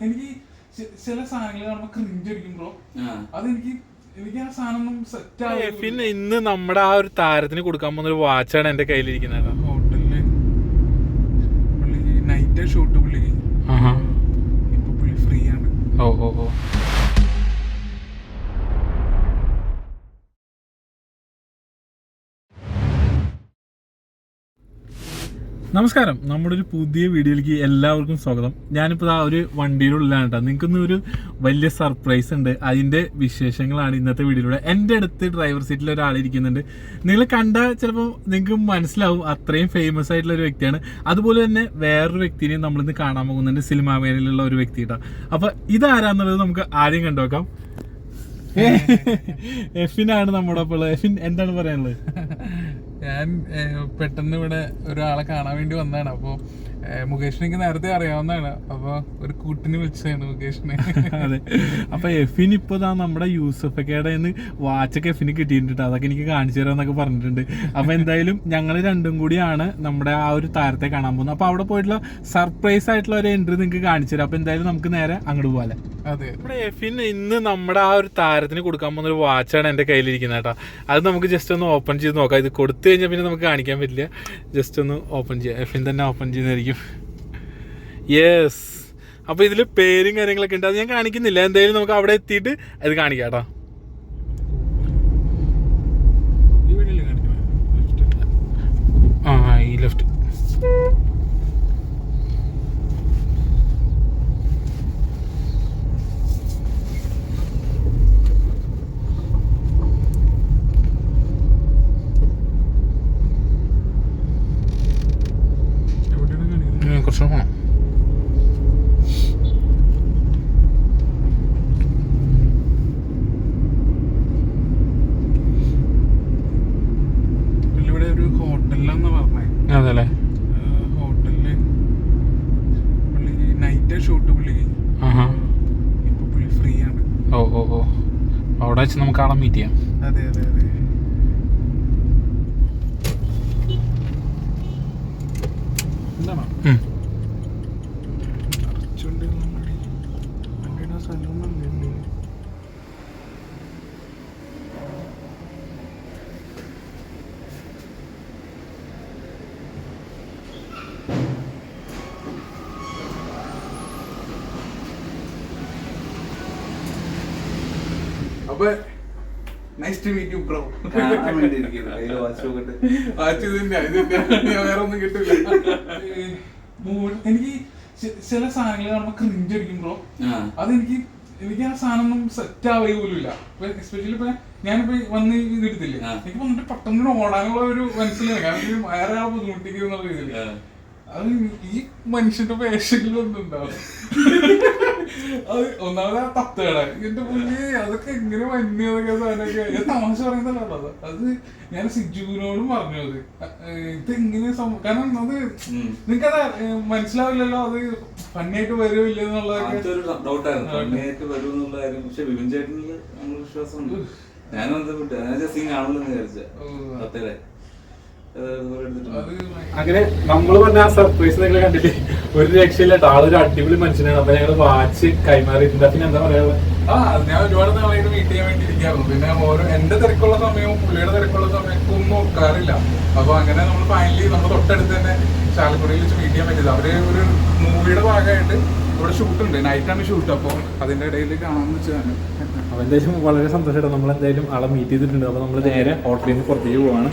എനിക്ക് ചില സാധനങ്ങൾ കാണുമ്പോ ആ. അതെനിക്ക് എനിക്ക് ആ സാധനം ഒന്നും സെറ്റ് പിന്നെ ഇന്ന് നമ്മുടെ ആ ഒരു താരത്തിന് കൊടുക്കാൻ പോകുന്ന ഒരു വാച്ചാണ് എന്റെ കയ്യിലിരിക്കുന്നത്. ഹോട്ടലിൽ നൈറ്റ് ഷൂട്ട് പുള്ളി നമസ്കാരം. നമ്മുടെ ഒരു പുതിയ വീഡിയോയിലേക്ക് എല്ലാവർക്കും സ്വാഗതം. ഞാനിപ്പോൾ ആ ഒരു വണ്ടിയിലുള്ളതാണ് കേട്ടോ. നിങ്ങൾക്കൊന്ന് ഒരു വലിയ സർപ്രൈസ് ഉണ്ട്. അതിന്റെ വിശേഷങ്ങളാണ് ഇന്നത്തെ വീഡിയോയിലൂടെ. എന്റെ അടുത്ത് ഡ്രൈവർ സീറ്റിൽ ഒരാൾ ഇരിക്കുന്നുണ്ട്. നിങ്ങൾ കണ്ട ചിലപ്പോൾ നിങ്ങൾക്ക് മനസ്സിലാവും അത്രയും ഫേമസ് ആയിട്ടുള്ള ഒരു വ്യക്തിയാണ്. അതുപോലെ തന്നെ വേറൊരു വ്യക്തിനെയും നമ്മളിന്ന് കാണാൻ പോകുന്നുണ്ട്. സിനിമാ മേഖലയിലുള്ള ഒരു വ്യക്തി കേട്ടോ. അപ്പോൾ ഇതാരാന്നുള്ളത് നമുക്ക് ആദ്യം കണ്ടുവെക്കാം എഫിനാണ് നമ്മുടെ അപ്പോൾ എഫിൻ എന്താണ് പറയാനുള്ളത്? ഞാൻ പെട്ടെന്ന് ഇവിടെ ഒരാളെ കാണാൻ വേണ്ടി വന്നതാണ്. അപ്പോൾ മുകേഷിനെ എനിക്ക് നേരത്തെ അറിയാവുന്നതാണ്. അപ്പൊ ഒരു കൂട്ടിന് വിളിച്ചതാണ് മുകേഷിനെ. അതെ. അപ്പൊ എഫിൻ ഇപ്പൊ താ നമ്മുടെ യൂസഫക്കയുടെ വാച്ചൊക്കെ എഫിന് കിട്ടിയിട്ടുണ്ട്. അതൊക്കെ എനിക്ക് കാണിച്ചു തരാന്നൊക്കെ പറഞ്ഞിട്ടുണ്ട്. അപ്പൊ എന്തായാലും ഞങ്ങൾ രണ്ടും കൂടിയാണ് നമ്മുടെ ആ ഒരു താരത്തെ കാണാൻ പോകുന്നത്. അപ്പൊ അവിടെ പോയിട്ടുള്ള സർപ്രൈസ് ആയിട്ടുള്ള ഒരു എൻട്രി നിങ്ങൾക്ക് കാണിച്ചു തരാം. അപ്പൊ എന്തായാലും നമുക്ക് നേരെ അങ്ങോട്ട് പോകാം നമ്മുടെ ഇന്ന് നമ്മുടെ ആ ഒരു താരത്തിന് കൊടുക്കാൻ പോകുന്ന ഒരു വാച്ചാണ് എന്റെ കയ്യിലിരിക്കുന്നത് കേട്ടോ. അത് നമുക്ക് ജസ്റ്റ് ഒന്ന് ഓപ്പൺ ചെയ്ത് നോക്കാം. ഇത് കൊടുത്തു കഴിഞ്ഞാൽ പിന്നെ നമുക്ക് കാണിക്കാൻ പറ്റില്ല. ജസ്റ്റ് ഒന്ന് ഓപ്പൺ ചെയ്യാം. എഫിൻ തന്നെ ഓപ്പൺ ചെയ്യുന്നതായിരിക്കും. യെസ് അപ്പോൾ ഇതിൽ പേരും കാര്യങ്ങളൊക്കെ ഉണ്ട്. അത് ഞാൻ കാണിക്കുന്നില്ല. എന്തായാലും നമുക്ക് അവിടെ എത്തിയിട്ട് അത് കാണിക്കാം കേട്ടോ. ആ ഈ ലെഫ്റ്റ് കുറച്ച് പോകണം പുള്ളി ഇവിടെ ഒരു ഹോട്ടലിലാന്ന് പറഞ്ഞേ. അതെ അല്ലേ ഏഹ്, ഹോട്ടലിൽ നൈറ്റ് ഷൂട്ട് പുള്ളി. ഇപ്പൊ പുള്ളി ഫ്രീ ആണ് ഓ ഓ ഓ. അവിടെ വെച്ച് നമുക്ക് ആളെ മീറ്റ് ചെയ്യാം. അതെ അതെ അതെ. എന്താണോ അപ്പൊ nice to meet you bro watch വേറെ ഒന്നും കിട്ടില്ല എനിക്ക് ചില സാധനങ്ങൾ കാണുമ്പോ ക്രിഞ്ച് അടിക്കും ബ്രോ അതെനിക്ക് എനിക്ക് ആ സാധനം ഒന്നും സെറ്റ് ആവുക പോലുമില്ല എസ്പെഷ്യലി ഇപ്പൊ ഞാനിപ്പോ വന്ന് ഇത് എടുത്തില്ലേ. എനിക്ക് വന്നിട്ട് പെട്ടെന്ന് ഓടാനുള്ള ഒരു മനസ്സിലാണ് കാരണം വേറെ ആ ബുദ്ധിമുട്ടിക്കുന്ന രീതിയിൽ. അത് ഈ മനുഷ്യന്റെ വേഷങ്ങളിലൊന്നും ഉണ്ടാവും അത് ഒന്നാമത് ആ തത്തുകട എന്റെ പുള്ളി അതൊക്കെ എങ്ങനെ വന്യതൊക്കെ സാധനമൊക്കെ. ഞാൻ തമാശ പറയുന്നതല്ല അത് അത് ഞാൻ സിജുവിനോടും പറഞ്ഞു അത്. ഇത് എങ്ങനെ സംഭവം കാരണം അത്. നിങ്ങക്കത് മനസ്സിലാവില്ലല്ലോ? അത് ഫണ്ണിയായിട്ട് വരുമോ ഇല്ല എന്നുള്ളതൊക്കെ? ഡൗട്ടായിരുന്നു. പണിയായിട്ട് വരും എന്നുള്ള കാര്യം. പക്ഷെ വിപിൻ ചേട്ടനിൽ നമ്മൾ വിശ്വാസമുണ്ട്. ഞാനും ഞാൻ സീൻ കാണുന്നു വിചാരിച്ച ഓ. അങ്ങനെ നമ്മൾ പറഞ്ഞ ആ സർപ്രൈസ് നിങ്ങൾ കണ്ടില്ലേ? ഒരു രക്ഷയില്ല കേട്ടോ ആളൊരു അടിപൊളി മനുഷ്യനാണ്. അപ്പൊ ഞങ്ങൾ വാച്ച് കൈമാറിയിട്ടുണ്ട്. പിന്നെ എന്താ പറയാ? ആ ഞാൻ ഒരുപാട് നാളായിട്ട് മീറ്റ് ചെയ്യാൻ വേണ്ടി ഇരിക്കാറുണ്ട് പിന്നെ ഓരോ എന്റെ തിരക്കുള്ള സമയവും പുള്ളിയുടെ തിരക്കുള്ള സമയത്തും ഒന്നും നോക്കാറില്ല. അപ്പൊ അങ്ങനെ നമ്മൾ ഫൈനലി നമ്മൾ തൊട്ടടുത്ത് തന്നെ ചാലക്കുടിയിൽ വെച്ച് മീറ്റ് ചെയ്യാൻ പറ്റിയത്. അവർ ഒരു മൂവിയുടെ ഭാഗമായിട്ട് ഇവിടെ ഷൂട്ട് ഉണ്ട്. നൈറ്റാണ് ഷൂട്ട് അപ്പോൾ അതിന്റെ ഇടയിൽ കാണാമെന്ന് വെച്ചാണ് അപ്പൊ എന്തായാലും വളരെ സന്തോഷമായിട്ട് നമ്മൾ എന്തായാലും ആളെ മീറ്റ് ചെയ്തിട്ടുണ്ട്. അപ്പൊ നമ്മൾ നേരെ ഹോട്ടലിൽ നിന്ന് പുറത്തേക്ക് പോവാണ്.